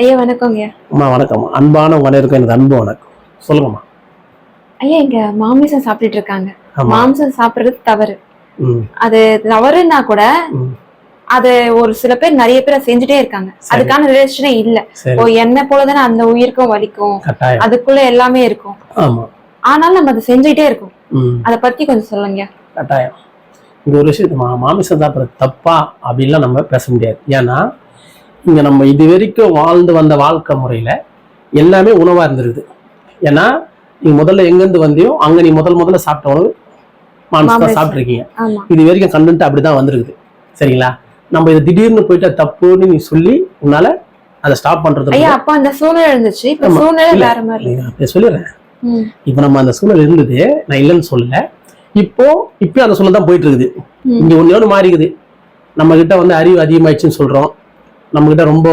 ஐயா வணக்கங்க அம்மா வணக்கம். அன்பான அனைவருக்கும் எனக்கு அன்பு வணக்கம். சொல்லுங்கம்மா. ஐயா இங்க மாமிசம் சாப்பிட்டுட்டு இருக்காங்க. மாம்சம் சாப்பிடுறது தவறு. அது தவறுனா கூட அது ஒரு சில பேர் நிறைய பேர் செஞ்சுட்டே இருக்காங்க. அதுக்கான ரிலேஷனே இல்ல. ஓ என்ன போலதானே அந்த உயிருக்கும் வலிக்கும். அதுக்குள்ள எல்லாமே இருக்கும். ஆனாலும் நம்ம அதை செஞ்சுட்டே இருக்கோம். அத பத்தி கொஞ்சம் சொல்லுங்க கட்டாயம். இந்த ஒரு விஷயத்து மாமிசம் சாப்பிட்றது தப்பா அப்படின்லாம் நம்ம பேச முடியாது. ஏன்னா இங்க நம்ம இது வரைக்கும் வாழ்ந்து வந்த வாழ்க்கை முறையில எல்லாமே உணவா இருந்திருக்குது. ஏன்னா நீ முதல்ல எங்கேருந்து வந்தியோ அங்க நீ முதல் முதல்ல சாப்பிட்ட உணவு மாமிசம். தான். சாப்பிட்ருக்கீங்க இது வரைக்கும் கண்டென்ட் அப்படிதான் வந்திருக்குது. சரிங்களா? நம்ம இது திடீர்னு போயிட்டா தப்புன்னு நீ சொல்லி உன்னால அதை ஸ்டாப் பண்றது ஐயா அப்ப அந்த சூழ்நிலை இருந்துச்சு. இப்ப. சூழ்நிலை இல்ல. வேற மாதிரி இருக்கு. நான் அப்படி சொல்லிடுறேன். ம், இப்போ நம்ம அந்த சூழல் இருந்தது நான் இல்லைன்னு சொல்லல. இப்போ இப்பயும் அந்த சூழல் தான் போயிட்டு இருக்குது. இங்க ஒன்று மாறிக்குது. நம்ம கிட்ட வந்து அறிவு அதிகமாயிடுச்சுன்னு சொல்றோம். நம்ம கிட்ட ரொம்ப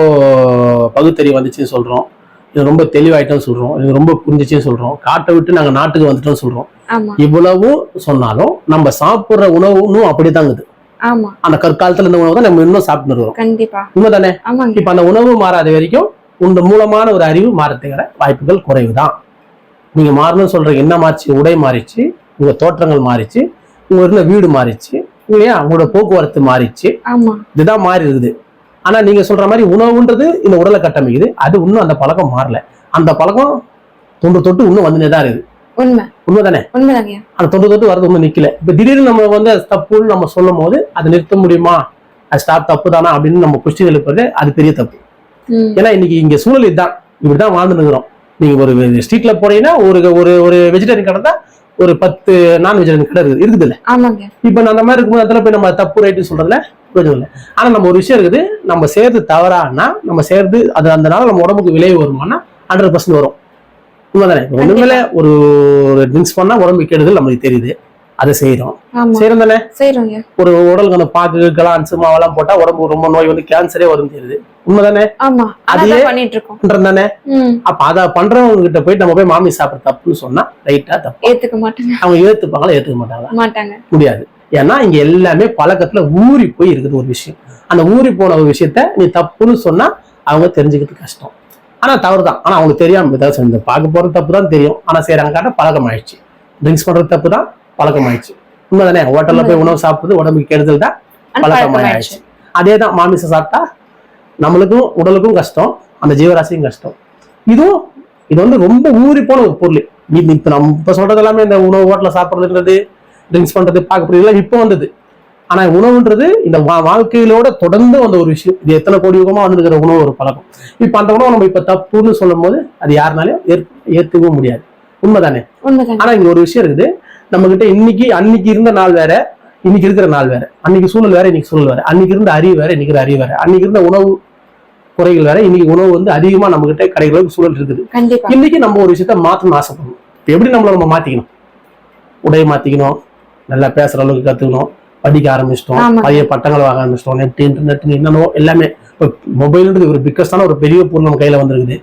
பகுத்தறிவு வந்துச்சுன்னு சொல்றோம். இது ரொம்ப தெளிவாயிட்டோம்னு சொல்றோம். இது ரொம்ப புரிஞ்சிச்சுன்னு சொல்றோம். காட்டை விட்டு நாங்க நாட்டுக்கு வந்துட்டோம்னு சொல்றோம். ஆமா. இவ்வளவு சொன்னாலும் நம்ம சாப்பிடுற உணவு இன்னும் அப்படிதாங்குது ஆமா. அந்த கற்காலத்துல இருந்த உணவு தான் நம்ம இன்னும் சாப்பிட்டு இருக்கோம் கண்டிப்பா. உண்மைதானே? இப்ப அந்த உணவு மாறாத வரைக்கும் உங்க மூலமான ஒரு அறிவு மாறத்துக்கிற வாய்ப்புகள் குறைவுதான். நீங்க மாறணும்னு சொல்ற என்ன மாறிச்சு உடை மாறிச்சு உங்க தோற்றங்கள் மாறிச்சு உங்க இருந்த வீடு மாறிச்சு இல்லையா? உங்களோட போக்குவரத்து மாறிச்சு. இதுதான் மாறி இருக்குது. ஆனா நீங்க சொல்ற மாதிரி உணவுன்றது இந்த உடலை கட்டமைக்குது. அது இன்னும் அந்த பழக்கம் மாறல. அந்த பழக்கம் தொன்று தொட்டு இன்னும் வந்துனே தான் இருக்குது. உண்மை. உண்மைதானே? உண்மைதாங்க. அந்த தொன்று தொட்டு வரது ஒன்றும் நிக்கல. இப்ப திடீர்னு நம்ம வந்து தப்புன்னு நம்ம சொல்லும் போது அதை நிறுத்த முடியுமா? அது ஸ்டாப் தப்பு தானா அப்படின்னு நம்ம கொஸ்டின் எழுப்புறது அது பெரிய தப்பு. ஏன்னா இன்னைக்கு இங்க சூழல் இதுதான். இப்படிதான் வாழ்ந்து நிற்கிறோம் நீங்க ஒரு ஸ்ட்ரீட்ல போறீங்கன்னா ஒரு ஒரு ஒரு வெஜிடேரியன் கடை தான் ஒரு பத்து நான் வெஜிடேரியன் கடை இருக்குது. இருக்குது இல்ல இப்ப நான் அந்த மாதிரி இருக்கும்போது அதில் போய் நம்ம தப்பு ரைட்டு சொல்றதுல கொஞ்சம் இல்லை? ஆனா நம்ம ஒரு விஷயம் இருக்குது நம்ம செய்யறது தவறானா நம்ம செய்யறது அது அந்த நாள் நம்ம உடம்புக்கு விளைவு வருமானா ஹண்ட்ரட் பர்சன்ட் வரும். உண்மைதானே? இப்ப ஒண்ணுமேல ஒரு ட்ரிங்க்ஸ் பண்ணா உடம்புக்கு கெடுதல் நம்மளுக்கு தெரியுது. அதை செய்யறோம் செய்யறோம் தானே? ஒரு உடலுக்கு அந்த பாக்கு கலான்ஸ் மாவெல்லாம் போட்டா உடம்புக்கு ரொம்ப நோய் வந்து கேன்சரே வரும் தெரியுது. உண்மைதானே? அதையே- பண்ணிட்டு இருக்கோம் தானே? அப்ப அதை பண்றவங்க கிட்ட போயிட்டு நம்ம போய் மாமி சாப்பிட தப்புன்னு சொன்னா ரைட்டா தப்பு? ஏத்துக்க மாட்டாங்க. அவங்க ஏத்துப்பாங்களா ஏத்துக்க மாட்டாங்க. முடியாது. ஏன்னா இங்க எல்லாமே பழக்கத்துல ஊறி போய் இருக்குது ஒரு விஷயம். அந்த ஊறி போன ஒரு விஷயத்த நீ தப்புன்னு சொன்னா அவங்க தெரிஞ்சுக்கிறது கஷ்டம். ஆனா தவறு தான் ஆனா அவங்களுக்கு தெரியாம ஏதாவது பார்க்க போறது தப்பு தான் தெரியும். ஆனா செய்யறாங்க காட்ட பழக்கம் ஆயிடுச்சு ட்ரிங்க்ஸ் பண்றது தப்பு தான் பழக்கம் ஆயிடுச்சு உண்மைதானே? ஹோட்டல்ல போய் உணவு சாப்பிடுறது உடம்புக்கு கெடுதல் தான் பழக்கம் ஆயிடுச்சு அதே தான் மாமிசம் சாப்பிட்டா நம்மளுக்கும் உடலுக்கும் கஷ்டம் அந்த ஜீவராசிக்கும் கஷ்டம். இதுவும் இது வந்து ரொம்ப ஊறி போன ஒரு பொருள். இது இப்ப நம்ம சொல்றது எல்லாமே இந்த உணவு ஹோட்டல சாப்பிடுறதுன்றது ட்ரிங்க்ஸ் பண்றது பார்க்க இதெல்லாம் இப்போ வந்தது. ஆனா உணவுன்றது இந்த வா- வாழ்க்கையிலோட தொடர்ந்து வந்த ஒரு விஷயம். இது எத்தனை கோடி யுகமா வந்துருக்கிற உணவு ஒரு பழக்கம். இப்ப அந்த உணவு நம்ம இப்ப தப்புன்னு சொல்லும் போது அது யாருனாலையும் ஏற்- ஏத்துக்கவும் முடியாது. உண்மைதானே? ஆனா இங்க ஒரு விஷயம் இருக்குது. நம்ம கிட்ட இன்னைக்கு அன்னைக்கு இருந்த நாள் வேற இன்னைக்கு இருக்கிற நாள் வேற. அன்னைக்கு சூழல் வேற இன்னைக்கு சூழல் வேற. அன்னைக்கு இருந்த அறிவு வேற இன்னைக்கு அறிவு வேற. அன்னைக்கு இருந்த உணவு குறைகள் வேற இன்னைக்கு உணவு வந்து அதிகமா நம்ம கிட்ட கிடைக்கிற சூழல் இருக்குது. இன்னைக்கு நம்ம ஒரு விஷயத்த மாற்றணும்னு ஆசைப்படணும். எப்படி நம்மள நம்ம மாத்திக்கணும்? உடைய மாத்திக்கணும் நல்லா பேசுற அளவுக்கு கத்துக்கணும் படிக்க ஆரம்பிச்சிட்டோம். பழைய பட்டங்கள் வாங்க ஆரம்பிச்சிட்டோம் நெட் இன்டர்நெட் என்னென்னோ எல்லாமே. இப்போ மொபைல்ன்றது ஒரு பிக்கஸ்டான ஒரு பெரிய பொருள் நம்ம கையில வந்திருக்குது.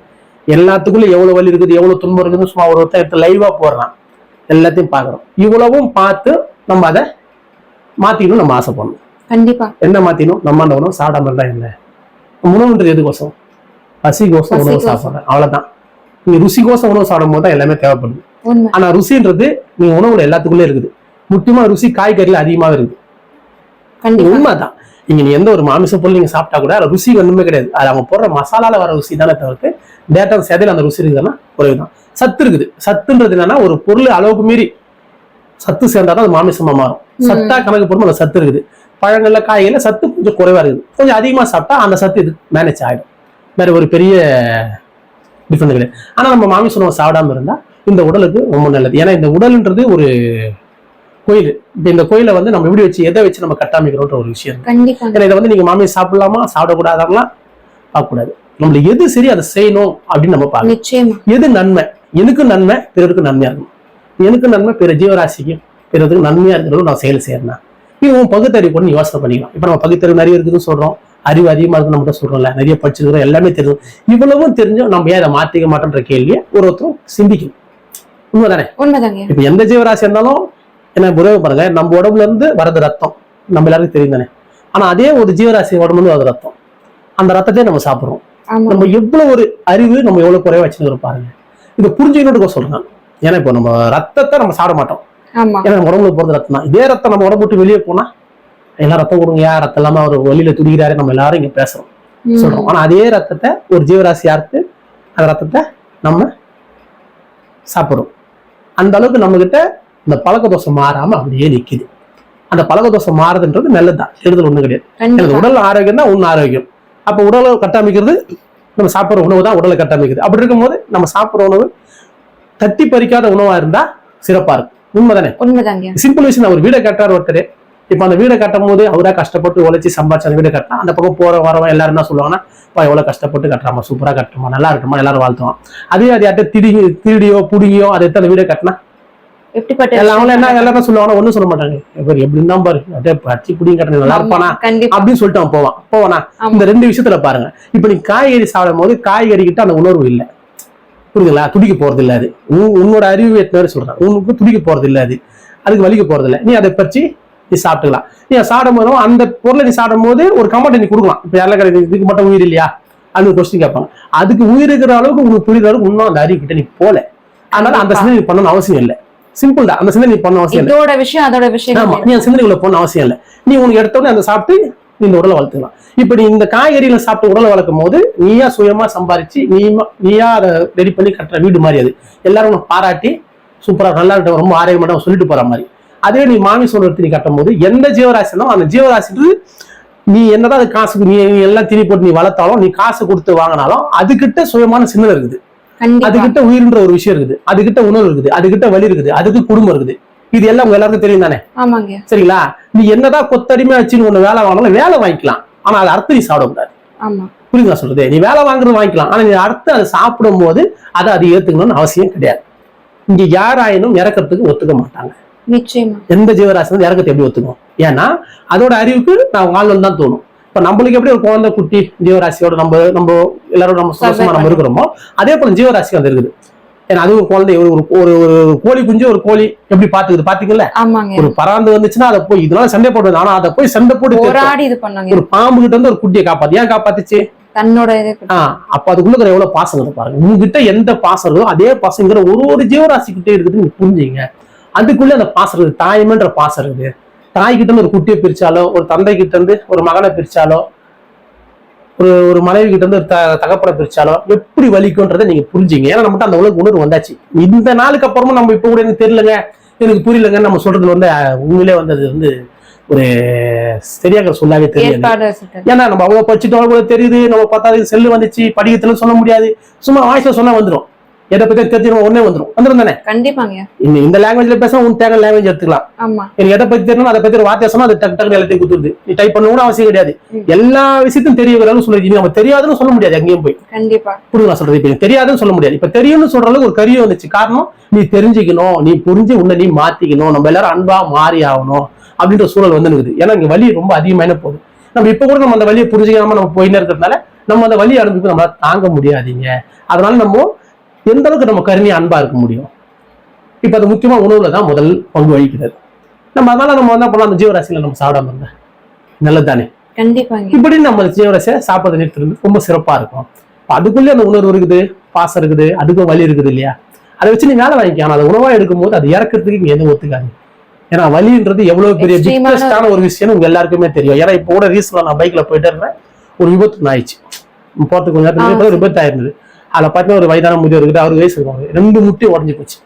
எல்லாத்துக்குள்ள எவ்வளவு வலி இருக்குது எவ்வளவு துன்பம் இருக்குதுன்னு சும்மா ஒரு ஒருத்தன் எடுத்து லைவா போடுறான். எல்லாத்தையும் பார்க்குறோம். இவ்வளவும் பார்த்து நம்ம அதை மாத்திக்கணும் நம்ம ஆசைப்படணும். கண்டிப்பா. என்ன மாத்திக்கணும்? நம்ம அந்த உணவு சாப்பிடாம இருந்தா என்ன? உணவுன்றது எதுக்கோசம்? பசிக்கோசம் உணவு. சாப்பிட்றேன். அவ்வளவுதான். நீங்க ருசிக்கோசம் உணவு சாப்பிடும் போது தான் எல்லாமே தேவைப்படுது. ஆனா ருசின்றது நீங்க உணவுல எல்லாத்துக்குள்ளே இருக்குது. முக்கியமா ருசி காய்கறில அதிகமாவே இருக்குது கண்டிப்பா. உண்மைதான். இங்க நீ எந்த ஒரு மாமிச பொருள் நீங்க சாப்பிட்டா கூட ருசி ஒண்ணுமே கிடையாது. அது அவங்க போடுற மசாலால வர ருசி தானே தவிர்த்து டேட்டா செதையில அந்த ருசி இருக்குதுன்னா குறைவுதான். சத்து இருக்குது. சத்துன்றது என்னன்னா ஒரு பொருள் அளவுக்கு மீறி சத்து சேர்ந்தாதான் அது மாமிசமா மாறும். சத்தா கணக்கு போடும்போது அந்த சத்து இருக்குது. பழங்கள்ல காய்கறில சத்து கொஞ்சம் குறைவா இருக்குது. கொஞ்சம் அதிகமா சாப்பிட்டா அந்த சத்து இது மேனேஜ் ஆயிடும். வேற ஒரு பெரிய டிஃபரெண்ட் கிடையாது. ஆனா நம்ம மாமிச உணவு சாப்பிடாம இருந்தா இந்த உடலுக்கு ரொம்ப நல்லது. ஏன்னா இந்த உடல்ன்றது ஒரு கோயில். இப்ப இந்த கோயிலை வந்து நம்ம எப்படி வச்சு எதை வச்சு நம்ம கட்டமைக்கிறோன்ற ஒரு விஷயம். ஏன்னா இதை வந்து நீங்க மாமியை சாப்பிடலாமா சாப்பிடக்கூடாதான்லாம் பார்க்கக்கூடாது. நம்மளுக்கு எது சரி அதை செய்யணும் அப்படின்னு நம்ம பார்க்கணும். நிச்சயமா. எது நன்மை? எனக்கு நன்மை பிறருக்கு நன்மையா இருக்கும். எனக்கு நன்மை பிற ஜீவராசிக்கும் பிறருக்கு நன்மையா இருக்கிறது நான் செயல் செய்யறேன் உன் பகுத்தறிவு கூட யோசனை பண்ணிக்கலாம். இப்ப நம்ம பகுத்தறிவு நிறைய இருக்குதுன்னு சொல்றோம். அறிவு அதிகமா இருக்கு நம்ம சொல்றோம்ல. நிறைய படிச்சிருக்கிறோம். எல்லாமே தெரியும். இவ்வளவும் தெரிஞ்சும் நம்ம ஏன் அதை மாத்திக்க மாட்டோன்ற கேள்வியை ஒரு ஒருத்தரும் சிந்திக்கணும். உண்மைதானே? உண்மைதாங்க. இப்ப எந்த ஜீவராசி இருந்தாலும் என்ன புரிவு பாருங்க நம்ம உடம்புல இருந்து வரது ரத்தம். நம்ம எல்லாருக்கும் தெரியும் தானே? ஆனா அதே ஒரு ஜீவராசி உடம்புல இருந்து ரத்தம். அந்த ரத்தத்தையே நம்ம சாப்பிடுறோம். நம்ம எவ்வளவு ஒரு அறிவு நம்ம எவ்வளவு குறைவா வச்சுருக்கிறோம் பாருங்க. இதை புரிஞ்சுக்கணுட்டு சொல்றேன். ஏன்னா இப்போ நம்ம ரத்தத்தை நம்ம சாப்பிட மாட்டோம். ஏன்னா நம்ம உடம்புல போறது ரத்தம் தான். இதே ரத்தம் நம்ம உடம்பு விட்டு வெளியே போனா எல்லாம் ரத்தம் கொடுங்க ரத்தம் இல்லாம அவர் வெளியில துடிக்கிறாரு நம்ம எல்லாரும் இங்க பேசுறோம். சொல்றோம். ஆனா அதே ரத்தத்தை ஒரு ஜீவராசி யாருக்கு அந்த ரத்தத்தை நம்ம சாப்பிடுறோம். அந்த அளவுக்கு நம்ம கிட்ட இந்த பழக்க தோஷம் மாறாம அப்படியே நிக்குது. அந்த பழக்க தோஷம் மாறுதுன்றது நல்லதுதான். கெடுதல் ஒண்ணும் கிடையாது. எனக்கு உடல் ஆரோக்கியம் தான் உன் ஆரோக்கியம். அப்ப உடலை கட்டமைக்கிறது நம்ம சாப்பிடுற உணவு தான் உடலை கட்டமைக்குது. அப்படி இருக்கும்போது நம்ம சாப்பிடுற உணவு தட்டி பறிக்காத உணவா இருந்தா சிறப்பா இருக்கும். உண்மைதானே? உண்மைதாங்க. சிம்பிள் விஷயம் ஒரு வீடை கட்டார் ஒருத்தர். இப்ப அந்த வீடை கட்டும் போது அவரா கஷ்டப்பட்டு உழைச்சி சம்பாதிச்சு அந்த வீடை கட்டினா அந்த பக்கம் போற வரவன் எல்லாரும் என்ன சொல்லுவாங்கன்னா "அப்பா, எவ்வளவு கஷ்டப்பட்டு கட்டுறாமா? சூப்பரா கட்டுமா? நல்லா இருக்குமா? எல்லாரும் வாழ்த்துவான். அதே அது யார்ட்ட திடி திருடியோ புடிங்கியோ அதை எடுத்து அந்த வீடை கட்டினா எப்படிப்பட்ட என்ன எல்லாரும் சொல்லுவாங்க ஒண்ணும் சொல்ல மாட்டாங்க இவர் எப்படி இருந்தா பாரு அப்படியே பச்சி கட்டின நல்லா இருப்பானா? அப்படின்னு சொல்லிட்டு அவன் போவான். போவானா. இந்த ரெண்டு விஷயத்துல பாருங்க. இப்ப நீ காய்கறி சாப்பிடும் போது காய்கறி கிட்ட அந்த உணர்வு இல்லை. புரியுதுங்களா? துடிக்க போறது இல்ல அது. உன் உன்னோட அறிவு ஏற்ற சொல்றேன். உனக்கு துடிக்க போறது இல்ல அது. அதுக்கு வலிக்க போறது இல்ல. நீ அதை பறிச்சு நீ சாப்பிட்டுக்கலாம். நீ சாப்பிடும் போதும் அந்த பொருளை நீ சாப்பிடும் போது ஒரு கமெண்ட் நீ கொடுக்கலாம். இப்ப யாரில் கிடையாது? இதுக்கு மட்டும் உயிர் இல்லையா? அது கொஸ்டின் கேட்பாங்க. அதுக்கு உயிர் இருக்கிற அளவுக்கு உனக்கு புரியுற அளவுக்கு இன்னும் அந்த அறிவு கிட்ட நீ போல. அதனால அந்த சிந்தனை நீ பண்ணணும் அவசியம் இல்லை. சிம்பிள் தான். அந்த சிந்தனை நீ பண்ண அவசியம் இல்லை. இதோட விஷயம் அதோட விஷயம் ஆமா. நீ அந்த சிந்தனைக்குள்ள போன அவசியம் இல்லை. நீ உனக்கு எடுத்த உடனே அந்த சாப்பிட்டு நீ இந்த உடலை வளர்த்துக்கலாம். இப்ப நீ இந்த காய்கறிகளை சாப்பிட்டு உடலை வளர்க்கும் போது நீயா சுயமா சம்பாரிச்சு நீமா நீயா அதை ரெடி பண்ணி கட்டுற வீடு மாதிரி அது. எல்லாரும் உன்னை பாராட்டி சூப்பரா நல்லா இருக்கு ரொம்ப ஆரோக்கியமா சொல்லிட்டு போற மாதிரி. அதே நீ மாமி சொல்றது நீ கட்டும் போது எந்த ஜீவராசினோ அந்த ஜீவராசின்றது நீ என்னதான் அது காசுக்கு நீ எல்லாம் திணி போட்டு நீ வளர்த்தாலும் நீ காசு கொடுத்து வாங்கினாலும் அதுகிட்ட சுயமான சிந்தனை இருக்குது. அதுகிட்ட உயிர்ன்ற ஒரு விஷயம் இருக்குது. அதுகிட்ட உணர்வு இருக்குது. அதுகிட்ட வலி இருக்குது. அதுக்கு குடும்பம் இருக்குது. இது எல்லாம் உங்க எல்லாருக்கும் தெரியும் தானே? ஆமாங்க. சரிங்களா? நீ என்னதான் கொத்தடிமை வச்சுன்னு ஒண்ணு வேலை வாங்கினாலும் வேலை வாங்கிக்கலாம். ஆனா அது அர்த்தம் நீ சாப்பிடக்கூடாது. ஆமா. புரியுதா சொல்றது? நீ வேலை வாங்குறது வாங்கிக்கலாம். ஆனா நீ அடுத்து அதை சாப்பிடும் போது அதை அது ஏத்துக்கணும்னு அவசியம் கிடையாது. இங்க யாராயினும் இறக்கறதுக்கு ஒத்துக்க மாட்டாங்க. நிச்சயமா. எந்த ஜீவராசி இறக்கத்தை எப்படி ஒத்துக்கும்? ஏன்னா அதோட அறிவுக்கு நான் வாழ்ந்து தான் தோணும். இப்ப நம்மளுக்கு எப்படி ஒரு குழந்தை குட்டி ஜீவராசியோட நம்ம நம்ம எல்லாரும் நம்ம சந்தோஷமா நம்ம இருக்கிறோமோ அதே போல ஜீவராசி அது இருக்குது. ஏன்னா அது ஒரு குழந்தை ஒரு ஒரு- ஒரு கோழி குஞ்சு ஒரு கோழி எப்படி பாத்துக்குது பாத்தீங்கல்ல ஒரு பராந்து வந்துச்சுன்னா அதை போய் இதனால சண்டை போடுறது ஆனா அதை போய் சண்டை போட்டு ஒரு பாம்பு கிட்ட இருந்து ஒரு குட்டியை காப்பாத்து. ஏன் காப்பாத்துச்சு? தன்னோட அப்ப அதுக்குள்ள எவ்வளவு பாசம் பாருங்க. உங்ககிட்ட எந்த பாசம் இருக்கோ அதே பாசங்கிற ஒரு ஒரு ஜீவராசி கிட்டே இருக்குது நீங்க புரிஞ்சுங்க அதுக்குள்ள அந்த பாசம் இருக்குது. தாய்மைன்ற பாசம் இருக்குது. தாய் கிட்ட இருந்து ஒரு குட்டியை பிரிச்சாலோ ஒரு தந்தை கிட்ட இருந்து ஒரு மகனை பிரிச்சாலோ ஒரு ஒரு மனைவி கிட்ட இருந்து ஒரு த- தகப்பனை பிரிச்சாலோ எப்படி வலிக்கும்ன்றதை நீங்க புரிஞ்சுங்க. ஏன்னா நம்மகிட்ட அந்த உலக உணர்வு வந்தாச்சு. இந்த நாளுக்கு அப்புறமா நம்ம இப்ப கூட எனக்கு தெரியலங்க. எனக்கு புரியலங்கன்னு நம்ம சொல்றது வந்து உண்மையிலே வந்து அது வந்து ஒரு சரியாக சொல்லாவே சுட்டது. ஏன்னா நம்ம அவ்வளவு படிச்சுட்டோம் கூட தெரியுது. நம்ம பார்த்தா செல்லு வந்துச்சு. படிக்கத்துல சொல்ல முடியாது. சும்மா வாய்ஸ்ல சொன்னா வந்துரும். எதை பத்தி தெரிஞ்சிடும் ஒன்னே வந்துரும். வந்துரும் தானே? கண்டிப்பாங்க. இந்த லாங்குவேஜ்ல பேசினா உன் தேவை லாங்குவேஜ் எடுத்துக்கலாம். ஆமா. எனக்கு எதை பத்தி தெரியணும் அதை பத்தி ஒரு வார்த்தை சொன்னா அது டக்கு டக்கு எல்லாத்தையும் குத்துருது. நீ டைப் பண்ண கூட அவசியம் கிடையாது. எல்லா விஷயத்தையும் தெரிய வராலும் சொல்லிருக்கீங்க நம்ம தெரியாதுன்னு சொல்ல முடியாது. எங்கேயும் போய். கண்டிப்பா. புரியுங்களா சொல்றது? இப்ப தெரியாதுன்னு சொல்ல முடியாது. இப்ப தெரியும்னு சொல்ற அளவுக்கு ஒரு கருவி வந்துச்சு. காரணம் நீ தெரிஞ்சுக்கணும். நீ புரிஞ்சு உன்னை நீ மாத்திக்கணும். நம்ம எல்லாரும் அன்பா மாறி ஆகணும் அப்படின்ற சூழல் வந்து இருக்குது ஏன்னா இங்க வலி ரொம்ப அதிகமான போகுது. நம்ம இப்ப கூட நம்ம அந்த வலியை புரிஞ்சுக்காம நம்ம போயின்னு இருக்கிறதுனால நம்ம அந்த வலி அனுபவிக்க நம்மளால தாங்க முடியாதீங்க. அதனால நம்ம எந்த அளவுக்கு நம்ம கருணி அன்பா இருக்க முடியும்? இப்ப அது முக்கியமா உணவுல தான் முதல் பங்கு வகிக்கிறது. நம்ம அதனால நம்ம என்ன பண்ணலாம்? அந்த ஜீவராசியில நம்ம சாப்பிடாம இருந்தா நல்லது தானே கண்டிப்பாங்க. இப்படி நம்ம ஜீவரசை சாப்பிட்றது நிறுத்துறது ரொம்ப சிறப்பா இருக்கும். இப்ப அதுக்குள்ளே அந்த உணர்வு இருக்குது பாசம் இருக்குது அதுக்கும் வலி இருக்குது இல்லையா? அதை வச்சு நீ வேலை வாங்கிக்க. ஆனா அதை உணவா எடுக்கும்போது அது இறக்கிறதுக்கு இங்க எதுவும் ஒத்துக்காது. ஏன்னா வலின்றது எவ்வளவு பெரிய பிக்கஸ்டான ஒரு விஷயம் உங்க எல்லாருக்குமே தெரியும். ஏன்னா இப்போ கூட ரீசன்ல நான் பைக்ல போயிட்டு இருந்தேன் ஒரு விபத்து ஆயிடுச்சு. போறதுக்கு கொஞ்ச நேரத்துக்கு விபத்து ஆயிருந்தது. அதுல பார்த்தீங்கன்னா ஒரு வயதான முதியவர் இருக்குது அவர் வயசு இருக்கும் அவருக்கு. ரெண்டு முட்டி உடஞ்சு போச்சு.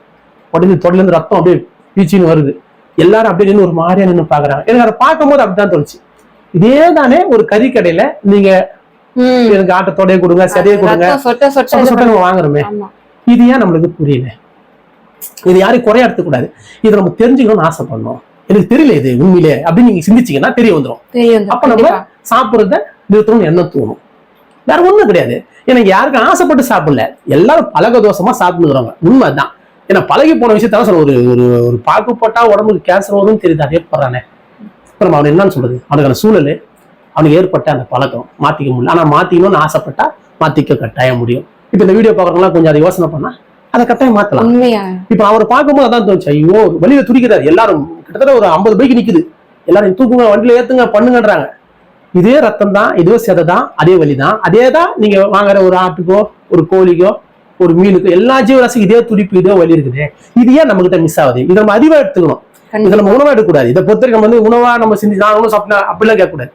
உடஞ்சு தொடர்ல இருந்து ரத்தம் அப்படியே பீச்சின்னு வருது. எல்லாரும் அப்படியே நின்று ஒரு மாதிரியா நின்று பாக்குறாங்க. எனக்கு அதை பார்க்கும்போது அப்படிதான் தோணுச்சு. இதே தானே ஒரு கறி கடையில நீங்க எனக்கு ஆட்டத்தோடய கொடுங்க சதையை கொடுங்க. சொட்ட நம்ம வாங்குறோமே. இது ஏன் நம்மளுக்கு புரியல? இது யாரையும் குறைய எடுத்துக்கூடாது இதை நம்ம தெரிஞ்சுக்கணும்னு ஆசைப்படணும் எனக்கு தெரியல இது உண்மையிலே அப்படின்னு நீங்க சிந்திச்சீங்கன்னா தெரிய வந்துடும் அப்ப நம்ம சாப்பிடுறத நிறுத்தணும்னு எண்ணம் தோணும்? வேற ஒண்ணும் கிடையாது. எனக்கு யாருக்கும் ஆசைப்பட்டு சாப்பிடல. எல்லாரும் பழக தோஷமா சாப்பிடுறாங்க உண்மைதான். ஏன்னா பழகி போன விஷயத்தான் சொல்ல ஒரு ஒரு ஒரு பாக்கு போட்டா உடம்புக்கு கேன்சர் வரும்னு தெரியுது. அதே போறானே. அப்புறம் அவன் என்னன்னு சொல்றது? அவனுக்கான சூழல் அவனுக்கு ஏற்பட்ட அந்த பழக்கம். மாத்திக்க முடியல. ஆனா மாத்திக்கணும்னு ஆசைப்பட்டா மாத்திக்க கட்டாயம் முடியும். இப்ப இந்த வீடியோ பாக்குறவங்களாம் கொஞ்சம் அதை யோசனை பண்ணா அதை கட்டாயம் மாத்தலாம். இப்ப அவரை பார்க்கும்போது அதான் தோணுச்சு. ஐயோ வழியில துடிக்கிறாரு. எல்லாரும் கிட்டத்தட்ட ஒரு ஐம்பது பைக் நிக்குது. எல்லாரும் தூக்குங்க வண்டியில ஏத்துங்க பண்ணுங்கன்றாங்க. இதே ரத்தம் தான் இதே செதை தான் அதே வலி தான் அதே தான் நீங்க வாங்குற ஒரு ஆட்டுக்கோ ஒரு கோழிக்கோ ஒரு மீனுக்கோ எல்லா ஜீவராசிக்கும் இதே துடிப்பு இதே வலி இருக்குது. இது ஏன் நம்ம கிட்ட மிஸ் ஆகுது? இதை நம்ம அறிவா எடுத்துக்கணும். இதை நம்ம உணவா எடுக்கக்கூடாது. இதை பொறுத்த நம்ம வந்து உணவா நம்ம செஞ்சு நான் உணவு சாப்பிட்டா அப்படிலாம் கேட்கக்கூடாது.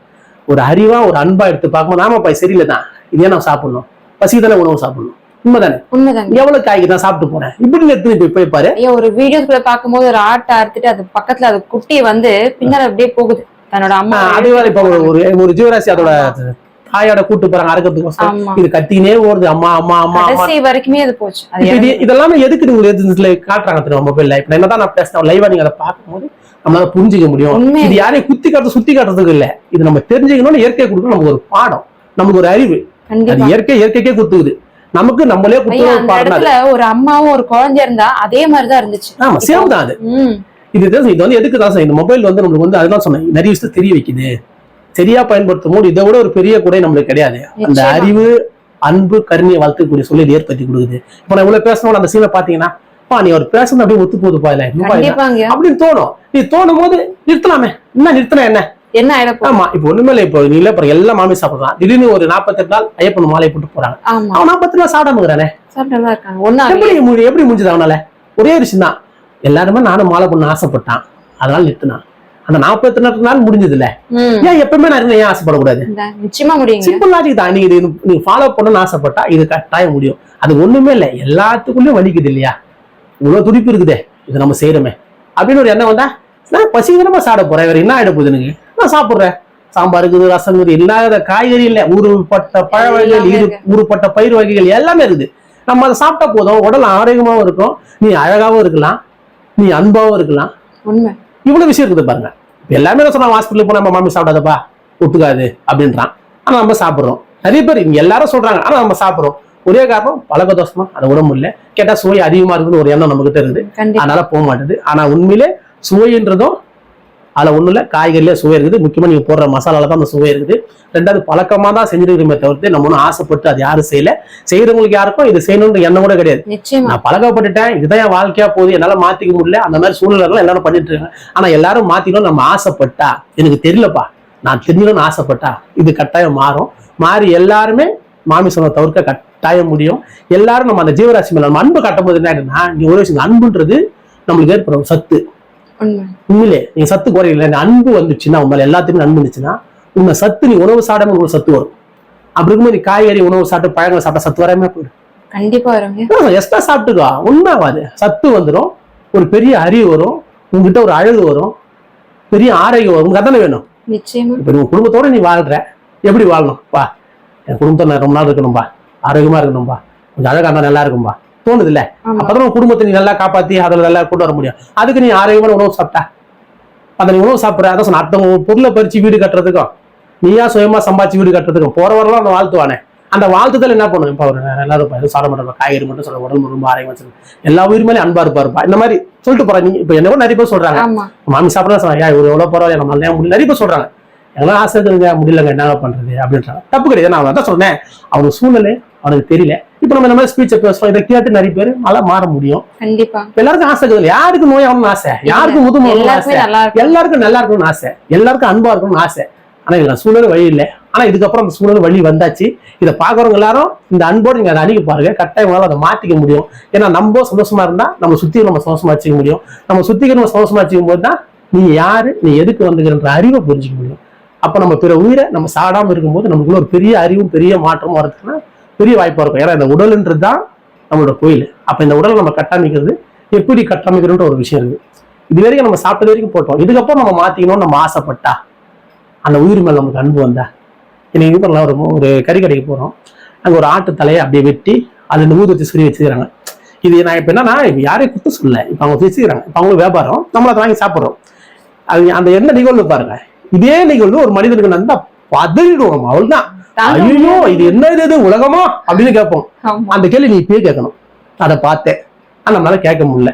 ஒரு அறிவா ஒரு அன்பா எடுத்து பார்க்கும்போது நாம போய் சரியில்லை தான். இதே நம்ம சாப்பிடணும். பசி தானே உணவு சாப்பிடணும். உண்மைதானே? உண்மைதாங்க. எவ்வளவு காய்க்கு தான் சாப்பிட்டு போறேன்? இப்படி எடுத்து போய் போய் பாரு. ஒரு வீடியோஸ்குள்ள பாக்கும்போது ஒரு ஆட்டை அறுத்துட்டு அது பக்கத்துல அது குட்டி வந்து பின்னால அப்படியே போகுது. தன்னோட அம்மா ஆஹ் அதே மாதிரி இப்ப ஒரு- ஒரு ஜீவராசி அதோட தாயோட கூட்டு போறாங்க அறுக்கிறதுக்கு இது கத்தினே ஓடுது. அம்மா அம்மா அம்மா கடைசி வரைக்குமே அது போச்சு. இது இதெல்லாமே எதுக்கு நீங்க இதுல காட்டுறாங்க தெரியுமா மொபைல்ல இப்ப என்னதான் நான் பேசுறேன் லைவா நீங்க அதை பார்க்கும்போது நம்மளால புரிஞ்சுக்க முடியும். இது யாரையும் குத்தி காட்டுறது சுத்தி காட்டுறதுக்கு இல்ல. இது நம்ம தெரிஞ்சுக்கணும்னு இயற்கை கொடுக்கணும் நமக்கு ஒரு பாடம் நமக்கு ஒரு அறிவு. அது இயற்கை இயற்கைக்கே குத்துக்குது நமக்கு நம்மளே ஒரு அம்மாவும் ஒரு குழந்தை இருந்தா அதே மாதிரிதான் இருந்துச்சு. ஆமா சேம் தான் அது. ம் இது வந்து எதுக்கு தான் சார் இந்த மொபைல் வந்து நம்மளுக்கு வந்து அதுதான் சொன்னேன். நிறைய விஷயத்தை தெரிய வைக்குது. சரியா பயன்படுத்தும் போது இதை விட ஒரு பெரிய குறை நம்மளுக்கு கிடையாது. அந்த. அறிவு அன்பு கருணையை வளர்த்துக்கூடிய சொல்லி ஏற்படுத்தி கொடுக்குது. இப்போ நான் இவ்வளவு பேசணும் அந்த சீனை பாத்தீங்கன்னா பா நீ அவர் பேசணும் அப்படியே ஒத்து போகுதுப்பா இல்ல அப்படின்னு தோணும். நீ தோணும் போது நிறுத்தலாமே. என்ன நிறுத்தினா என்ன? என்ன ஆயிடப்போ ஆமா இப்போ ஒண்ணுமே இல்லை இப்போ நீ இல்ல எல்லா மாமி சாப்பிடலாம். திடீர்னு ஒரு நாற்பத்தெட்டு நாள் ஐயப்பன் மாலை போட்டு போறாங்க. அவன் நாற்பத்தி நாள் இருக்காங்க. ஒண்ணு எப்படி எப்படி முடிஞ்சது அவனால? ஒரே விஷயம் தான் எல்லாருமே நானும் மாலை பண்ண ஆசைப்பட்டான். அதனால நிறுத்தினான். அந்த நாற்பத்தி நாலு நாள் முடிஞ்சது இல்ல ஏன் எப்பவுமே நான் ஏன் ஆசைப்படக்கூடாது? நிச்சயமா முடியுங்க. சிம்பிள் லாஜிக் தான். நீங்க இது நீங்க ஃபாலோ பண்ணணும்னு ஆசைப்பட்டா இது கட்டாயம் முடியும். அது ஒண்ணுமே இல்லை. எல்லாத்துக்குள்ளயும் வலிக்குது இல்லையா? இவ்வளவு துடிப்பு இருக்குதே. இதை நம்ம செய்யறோமே. அப்படின்னு ஒரு எண்ணம் வந்தா நான் பசிகரமா சாப்பிட போறேன். வேற என்ன ஆயிட போகுது எனக்கு? நான் சாப்பிடுறேன். சாம்பார் இருக்குது ரசம் இருக்குது இல்லாத காய்கறி இல்லை. ஊறுபட்ட பழ வகைகள் ஊறுபட்ட பயிர் வகைகள் எல்லாமே இருக்குது. நம்ம அதை சாப்பிட்டா போதும். உடல் ஆரோக்கியமாவும் இருக்கும். நீ அழகாவும் இருக்கலாம். நீ அன்பாவும் இருக்கலாம். இவ்வளவு விஷயம் இருக்குது பாருங்க. எல்லாமே சொன்னா ஹாஸ்பிட்டல் போனா நம்ம மாமி சாப்பிடாதப்பா? ஒத்துக்காது அப்படின்றான். ஆனா நம்ம சாப்பிடுறோம். நிறைய பேர் எல்லாரும் சொல்றாங்க. ஆனா நம்ம சாப்பிடுறோம். ஒரே காரணம் பழக்க தோஷமா அதை விட முடியல கேட்டா சுவை அதிகமா இருக்குன்னு ஒரு எண்ணம் நம்ம கிட்ட இருக்குது அதனால போக மாட்டேது. ஆனா உண்மையிலே சுவைன்றதும் அதுல ஒண்ணும் இல்ல காய்கறில சுவை இருக்குது. முக்கியமா நீங்க போடுற மசாலால தான் அந்த சுவை இருக்குது. ரெண்டாவது பழக்கமா தான் செஞ்சிருக்கிறோமே தவிர்த்து நம்ம ஒன்றும் ஆசைப்பட்டு அது யாரும் செய்யல. செய்யறவங்களுக்கு யாருக்கும் இது செய்யணுன்ற எண்ணம் கூட கிடையாது. நான் பழக்கப்பட்டுட்டேன். இதுதான் என் வாழ்க்கையா போகுது. என்னால மாத்திக்க முடியல. அந்த மாதிரி சூழ்நிலை எல்லாரும் பண்ணிட்டு இருக்காங்க. ஆனா எல்லாரும் மாத்திக்கணும் நம்ம ஆசைப்பட்டா எனக்கு தெரியலப்பா. நான் தெரிஞ்சுக்கணும்னு ஆசைப்பட்டா இது கட்டாயம் மாறும். மாறி எல்லாருமே மாமிசனை தவிர்க்க கட்டாயம் முடியும். எல்லாரும் நம்ம அந்த ஜீவராசி மேல நம்ம அன்பு கட்டும்போது என்ன ஆயிடும்னா நீங்க ஒரு விஷயம் அன்புன்றது நம்மளுக்கு ஏற்படும் சத்து. உண்மையிலே நீங்க சத்து குறையில அன்பு வந்துச்சுன்னா உங்களை எல்லாத்துக்கும் அன்பு இருந்துச்சுன்னா உங்க சத்து நீ உணவு சாப்பிடாம உங்களுக்கு சத்து வரும். அப்படி இருக்கும்போது நீ காய்கறி உணவு சாப்பிட்டு பழங்களை சாப்பிட்டா சத்து வராம போயிடும். கண்டிப்பா வருங்க எக்ஸ்ட்ரா சாப்பிட்டுக்கோ. உண்மை ஆகாது சத்து வந்துடும் ஒரு பெரிய அறிவு வரும். உங்ககிட்ட ஒரு அழகு வரும். பெரிய ஆரோக்கியம் வரும். உங்களுக்கு அதானே வேணும்? நிச்சயமா. இப்போ உங்க குடும்பத்தோட நீ வாழ்ற. எப்படி வாழணும்? பா என் குடும்பத்தை நான் ரொம்ப நாள் இருக்கணும்பா. ஆரோக்கியமா இருக்கணும்பா. கொஞ்சம் அழகா இருந்தா நல்லா இருக்கும்பா. தோணுது இல்ல அப்பதான் குடும்பத்தை நீ நல்லா காப்பாத்தி அதுல நல்லா கொண்டு வர முடியும். அதுக்கு நீ ஆரோக்கியமான உணவு சாப்பிட்டா? அந்த நீ உணவு சாப்பிடுற அதான் சொன்ன அடுத்தவங்க பொருளை பறிச்சு வீடு கட்டுறதுக்கும் நீயா சுயமா சம்பாதிச்சு வீடு கட்டுறதுக்கும் போறவரெல்லாம் அந்த வாழ்த்துவானே. அந்த வாழ்த்துதல் என்ன பண்ணும்? இப்போ அவர் இப்ப எதுவும் சாப்பிட மாட்டோம் காய்கறி மட்டும் சொல்ல உடம்பு ரொம்ப ஆரோக்கியமா வச்சிருக்கோம் எல்லா உயிர்மேலே அன்பா இருப்பாருப்பா இந்த மாதிரி சொல்லிட்டு போறாங்க. இப்ப என்னவோ நிறைய பேர் சொல்றாங்க. மாமி சாப்பிடலாம் சொன்னாங்க இவர் எவ்வளவு பரவாயில்ல முடியல நிறைய பேர் சொல்றாங்க. எல்லாம் ஆசை இருக்குங்க முடியலங்க என்னங்க பண்றது? அப்படின்றாங்க. தப்பு கிடையாது. நான் அதான் சொன்னேன். அவனுக்கு சூழ்நிலை அவனுக்கு தெரியல. இப்போ நம்ம இந்த மாதிரி ஸ்பீச்சை பேசுறோம் இதை கேட்டு நிறைய பேர் நல்லா மாற முடியும். கண்டிப்பா. எல்லாருக்கும் ஆசை இருக்குது யாருக்கு நோய் ஆகணும்னு ஆசை? யாருக்கு முதுமை ஆகணும்னு எல்லாருக்குமே ஆசை? எல்லாருக்கும் நல்லா இருக்கணும்னு ஆசை. எல்லாருக்கும் அன்பா இருக்கணும்னு ஆசை. ஆனா இதுல சூழல் வழி இல்லை. ஆனா இதுக்கப்புறம் அந்த சூழல் வழி வந்தாச்சு. இதை பாக்குறவங்க எல்லாரும் இந்த அன்போடு நீங்க அதை அணுகி பாருங்க. கட்டாயம் உங்களால அதை மாத்திக்க முடியும். ஏன்னா நம்ம சந்தோஷமா இருந்தா நம்ம சுத்தி நம்ம சந்தோஷமா வச்சுக்க முடியும். நம்ம சுத்தி நம்ம சந்தோஷமா வச்சுக்கும் போது தான் நீ யாரு நீ எதுக்கு வந்துக்கிறன்ற அறிவை புரிஞ்சுக்க முடியும். அப்ப நம்ம பிற உயிரை நம்ம சாடாம இருக்கும்போது நமக்குள்ள ஒரு பெரிய அறிவும் பெரிய மாற்றமும் வரதுக்குன்னா பெரிய வாய்ப்பா இருக்கும். ஏன்னா இந்த உடல்ன்றது தான் நம்மளோட கோயில். அப்ப இந்த உடலை நம்ம கட்டமைக்கிறது எப்படி கட்டமைக்கிறோன்ற ஒரு விஷயம் இருக்கு. இது வரைக்கும் நம்ம சாப்பிட்ட வரைக்கும் போட்டோம். இதுக்கப்புறம் நம்ம மாற்றிக்கணும்னு நம்ம ஆசைப்பட்டா? அந்த உயிர் மேல நமக்கு அன்பு வந்தா? இன்னைக்கு இது பண்ணலாம் ஒரு ஒரு கறி கடைக்கு போறோம். அங்க ஒரு ஆட்டு தலையை அப்படியே வெட்டி அதில் இந்த ஊதுவத்தி சொல்லி வச்சுக்கிறாங்க. இது நான் இப்ப என்னன்னா இப்போ யாரையும் குத்து சொல்லல. இப்ப அவங்க வச்சுக்கிறாங்க இப்ப அவங்களுக்கு வியாபாரம். நம்மளை வாங்கி சாப்பிடுறோம். அது அந்த என்ன நிகழ்வு பாருங்க. இதே நிகழ்வு ஒரு மனிதனுக்கு நடந்தால் பதறிடுவோம் அவள் தான் ஐயோ இது என்ன இது இது உலகமா? அப்படின்னு கேட்போம். அந்த கேள்வி நீ இப்பயே கேட்கணும். அதை பார்த்தேன். நம்மளால கேட்க முடியல.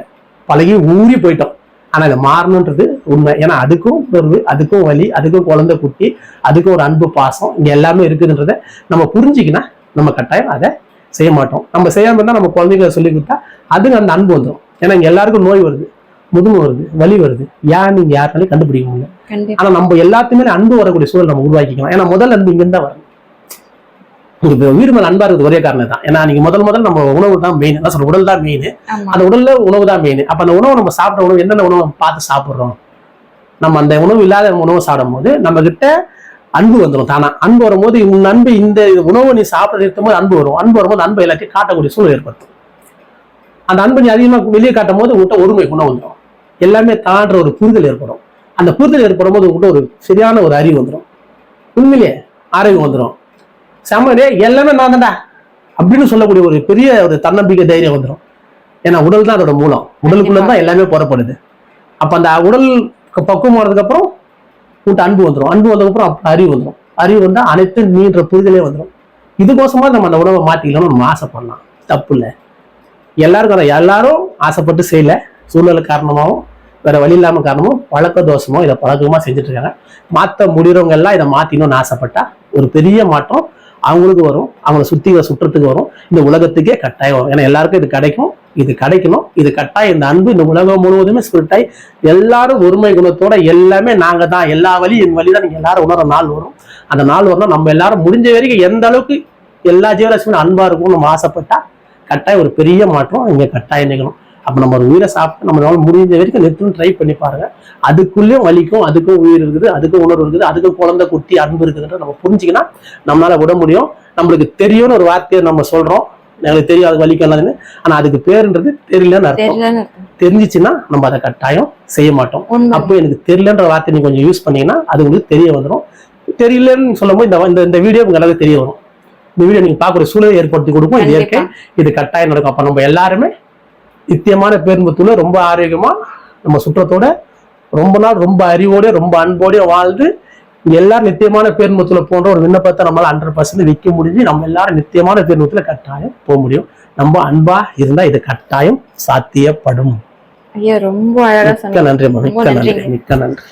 பழகி ஊறி போயிட்டோம். ஆனா இதை மாறணுன்றது உண்மை. ஏன்னா அதுக்கும் வருது அதுக்கும் வலி அதுக்கும் குழந்தை குட்டி அதுக்கும் ஒரு அன்பு பாசம் இங்க எல்லாமே இருக்குதுன்றத நம்ம புரிஞ்சுக்கினா நம்ம கட்டாயம் அதை செய்ய மாட்டோம். நம்ம செய்யாம இருந்தா நம்ம குழந்தைகளை சொல்லி கொடுத்தா அதுங்க அந்த அன்பு வந்துடும் ஏன்னா இங்க எல்லாருக்கும் நோய் வருது முதுமை வருது வலி வருது. ஏன் நீங்க யாருனாலையும் கண்டுபிடிக்க முடியல? ஆனா நம்ம எல்லாத்துமே அன்பு வரக்கூடிய சூழல் நம்ம உருவாக்கிக்கலாம். ஏன்னா முதல் அன்பு இங்க தான் வரணும். இப்ப வீடு மேல அன்பா இருக்குது ஒரே காரணம் தான் ஏன்னா நீங்க முதல் முதல் நம்ம உணவு தான் மெயின் என்ன சொல்ற உடல் தான் மெயின் அந்த உடல்ல உணவு தான் மெயின் அப்ப அந்த உணவு நம்ம சாப்பிட்ட உணவு என்னென்ன உணவு பார்த்து சாப்பிடுறோம்? நம்ம அந்த உணவு இல்லாத உணவு சாப்பிடும் போது நம்ம கிட்ட அன்பு வந்துடும் தானா. அன்பு வரும்போது உன் அன்பு இந்த உணவு நீ சாப்பிட நிறுத்தும் போது அன்பு வரும். அன்பு வரும்போது அன்பு எல்லாத்தையும் காட்டக்கூடிய சூழல் ஏற்படுத்தும். அந்த அன்பு நீ அதிகமாக வெளியே காட்டும் போது உங்கள்கிட்ட ஒருமை குணம் வந்துடும் எல்லாமே தான்ற ஒரு புரிதல் ஏற்படும். அந்த புரிதல் ஏற்படும் போது உங்கள்கிட்ட ஒரு சரியான ஒரு அறிவு வந்துடும் உண்மையிலேயே ஆரோக்கியம் வந்துடும் செம்மடே எல்லாமே நான் தான்டா. அப்படின்னு சொல்லக்கூடிய ஒரு பெரிய ஒரு தன்னம்பிக்கை தைரியம் வந்துடும் ஏன்னா உடல் தான் அதோட மூலம். உடலுக்குள்ள தான் எல்லாமே புறப்படுது. அப்ப அந்த உடல் பக்குவம் ஆனதுக்கு அப்புறம் அன்பு வந்துடும் அன்பு வந்ததுக்கப்புறம் அப்புறம் அறிவு வந்துடும் அறிவு வந்தா அனைத்து நீன்ற புரிதலே வந்துடும் இதுக்கோசமா நம்ம அந்த உணவை மாத்திக்கலாம்னு நம்ம ஆசைப்படலாம். தப்பு இல்லை. எல்லாருக்கும் அதை எல்லாரும் ஆசைப்பட்டு செய்யல. சூழ்நிலை காரணமாகவும் வேற வழி இல்லாமல் காரணமும் பழக்க தோஷமோ இதை பழக்கமா செஞ்சுட்டு இருக்காங்க. மாற்ற முடிகிறவங்க எல்லாம் இதை மாத்திக்கணும்னு ஆசைப்பட்டா ஒரு பெரிய மாற்றம் அவங்களுக்கு வரும் அவங்கள சுற்றி வர சுற்றத்துக்கு வரும். இந்த உலகத்துக்கே கட்டாயம் வரும். ஏன்னா எல்லாருக்கும் இது கிடைக்கும் இது கிடைக்கணும் இது கட்டாயம். இந்த அன்பு இந்த உலகம் முழுவதுமே ஸ்பிரிட்டாய் எல்லாரும் ஒருமை குணத்தோட எல்லாமே நாங்க தான். எல்லா வழி என் வழி தான் நீங்க எல்லாரும் உணர நாள் வரும். அந்த நாள் வரணும். நம்ம எல்லாரும் முடிஞ்ச வரைக்கும் எந்த அளவுக்கு எல்லா ஜீவராசியும் அன்பா இருக்கும்னு நம்ம ஆசைப்பட்டா கட்டாயம் ஒரு பெரிய மாற்றம் இங்க கட்டாயம் நிகழும். அப்ப நம்ம ஒரு உயிரை சாப்பிட்டு நம்மளால முடிஞ்ச வரைக்கும் நிறுத்தணும் ட்ரை பண்ணி பாருங்க. அதுக்குள்ளேயும் வலிக்கும் அதுக்கும் உயிர் இருக்குது அதுக்கும் உணர்வு இருக்குது அதுக்கும் குழந்தை குட்டி அன்பு இருக்குதுன்ற நம்ம புரிஞ்சுக்கினா நம்மளால விட முடியும். நம்மளுக்கு தெரியும்னு ஒரு வார்த்தையை நம்ம சொல்றோம். எங்களுக்கு தெரியும் அது வலிக்கும் எல்லாதுன்னு ஆனா அதுக்கு பேருன்றது தெரியலன்னு அர்த்தம். தெரிஞ்சிச்சுன்னா நம்ம அதை கட்டாயம் செய்ய மாட்டோம். அப்போ எனக்கு தெரியலன்ற வார்த்தை நீங்க கொஞ்சம் யூஸ் பண்ணீங்கன்னா அது உங்களுக்கு தெரிய வந்துடும் தெரியலன்னு சொல்லும்போது இந்த இந்த- இந்த வீடியோ உங்களுக்கு நல்லா தெரிய வரும். இந்த வீடியோ நீங்க பார்க்குற சூழலை ஏற்படுத்தி கொடுக்கும். இது இயற்கை இது கட்டாயம் நடக்கும். அப்ப நம்ம எல்லாருமே நித்தியமான பேரும்பத்துல ரொம்ப ஆரோக்கியமா நம்ம சுற்றத்தோட ரொம்ப நாள் ரொம்ப அறிவோட ரொம்ப அன்போட வாழ்ந்து எல்லாரும் நித்தியமான பேரும்பத்துல போன்ற ஒரு விண்ணப்பத்தை நம்மளால ஹண்ட்ரட் பர்சன்ட் விற்க முடிஞ்சு நம்ம எல்லாரும் நித்தியமான பேரும்பத்துல கட்டாயம் போக முடியும். நம்ம அன்பா இருந்தா இது கட்டாயம் சாத்தியப்படும். ஐயா ரொம்ப அழகா நன்றி மிக்க நன்றி. மிக்க நன்றி.